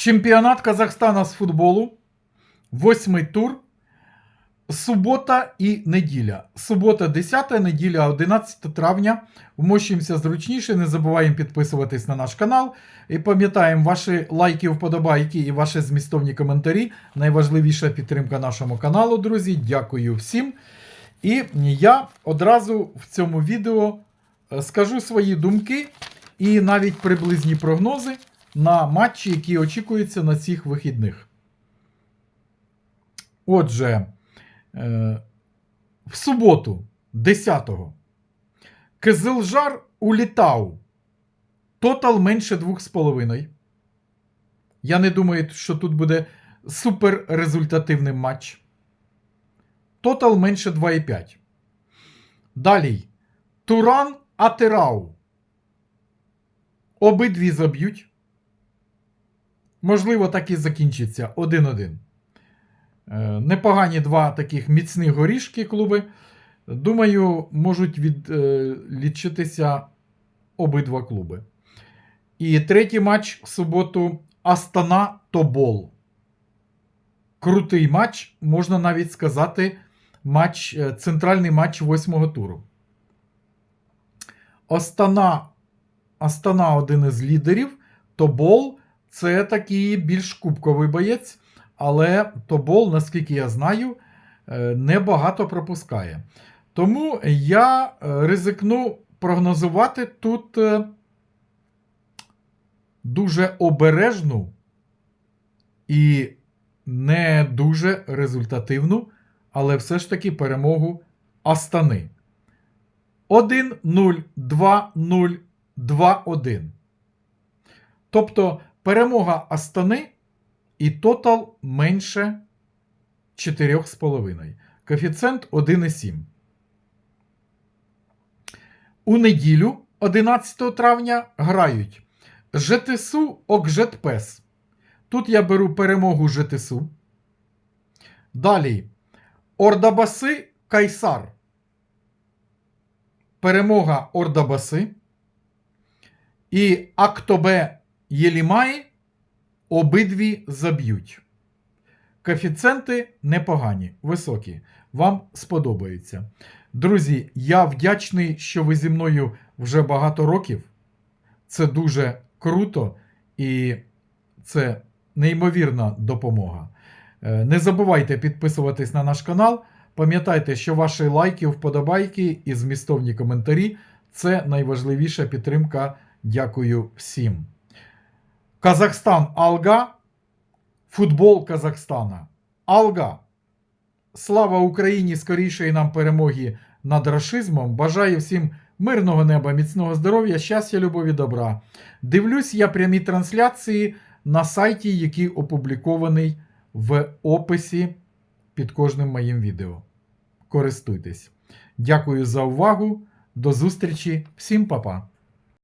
Чемпіонат Казахстана з футболу. Восьмий тур. Субота і неділя. Субота 10, неділя 11 травня. Вмощуємося зручніше. Не забуваємо підписуватись на наш канал. І пам'ятаємо, ваші лайки, вподобайки і ваші змістовні коментарі. Найважливіша підтримка нашому каналу, друзі. Дякую всім. І я одразу в цьому відео е, скажу свої думки і навіть приблизні прогнози на матчі, які очікуються на цих вихідних. Отже, е, в суботу, 10-го, Кизилжар улітав. Тотал менше 2,5. Я не думаю, що тут буде супер результативний матч. Тотал менше 2,5. Далі. Туран Атирау. Обидві заб'ють. Можливо, так і закінчиться 1-1. Е, Непогані два таких міцних горішки клуби. Думаю, можуть відлічитися обидва клуби. І третій матч в суботу Астана Тобол. Крутий матч, можна навіть сказати, матч, е, центральний матч восьмого туру. Астана, Астана один із лідерів. Тобол це такий більш кубковий боєць, але Тобол, наскільки я знаю, е, небагато пропускає. Тому я е, ризикну прогнозувати тут е, дуже обережну і не дуже результативну, але все ж таки перемогу Астани. 1-0, 2-0, 2-1. Тобто перемога Астани і тотал менше 4,5. Коефіцієнт 1,7. У неділю, 11 травня, грають ЖТСУ Окжетпес. Тут я беру перемогу ЖТСУ. Далі Ордабаси Кайсар. Перемога Ордабаси. І Актобе Єлімаї обидві заб'ють. Коефіцієнти непогані, високі. Вам сподобаються. Друзі, я вдячний, що ви зі мною вже багато років. Це дуже круто і це неймовірна допомога. Е, Не забувайте підписуватись на наш канал. Пам'ятайте, що ваші лайки, вподобайки і змістовні коментарі це найважливіша підтримка. Дякую всім. Казахстан Алга. Футбол Казахстана. Алга. Слава Україні! Скорішої нам перемоги над рашизмом. Бажаю всім мирного неба, міцного здоров'я, щастя, любові, добра. Дивлюсь я прямі трансляції на сайті, який опублікований в описі під кожним моїм відео. Користуйтесь. Дякую за увагу. До зустрічі. Всім па-па.